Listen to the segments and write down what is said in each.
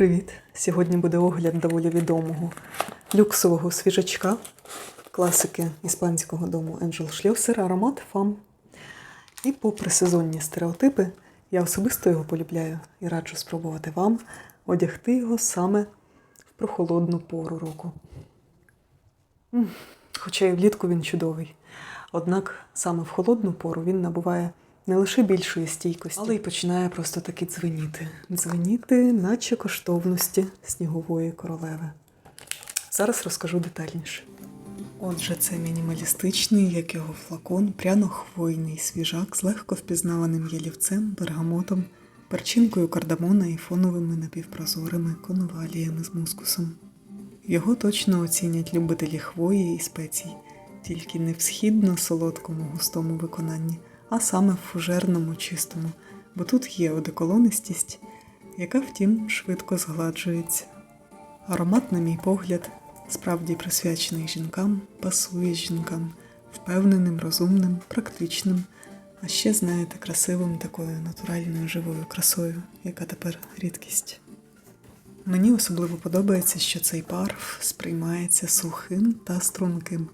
привіт! Сьогодні буде огляд доволі відомого люксового свіжачка, класики іспанського дому Angel Schlosser, аромат фам. І попри сезонні стереотипи, я особисто його полюбляю і раджу спробувати вам одягти його саме в прохолодну пору року. Хоча і влітку він чудовий. Однак саме в холодну пору він набуває не лише більшої стійкості, але й починає просто таки дзвеніти. Дзвеніти, наче коштовності снігової королеви. Зараз розкажу детальніше. Отже, це мінімалістичний, як його флакон, пряно-хвойний свіжак з легко впізнаваним ялівцем, бергамотом, перчинкою кардамона і фоновими напівпрозорими конваліями з мускусом. Його точно оцінять любителі хвої і спецій, тільки не в східно-солодкому густому виконанні, а саме в фужерному чистому, бо тут є одеколонистість, яка, втім, швидко згладжується. Аромат, на мій погляд, справді присвячений жінкам, пасує жінкам, впевненим, розумним, практичним, а ще, знаєте, красивим такою натуральною живою красою, яка тепер рідкість. Мені особливо подобається, що цей парф сприймається сухим та струнким.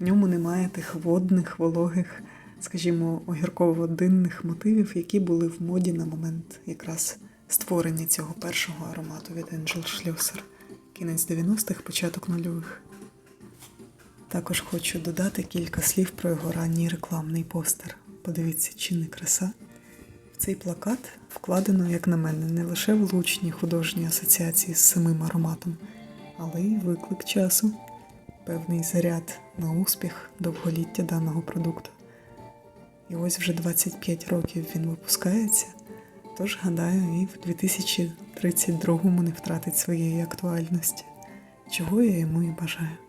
В ньому немає тих водних, вологих, скажімо, огірково-динних мотивів, які були в моді на момент якраз створення цього першого аромату від Angel Schlosser. Кінець 90-х, початок нульових. Також хочу додати кілька слів про його ранній рекламний постер. Подивіться, чи не краса. В цей плакат вкладено, як на мене, не лише влучні художні асоціації з самим ароматом, але й виклик часу, певний заряд на успіх довголіття даного продукту. І ось вже 25 років він випускається, тож гадаю, і в 2032-му не втратить своєї актуальності, чого я йому і бажаю.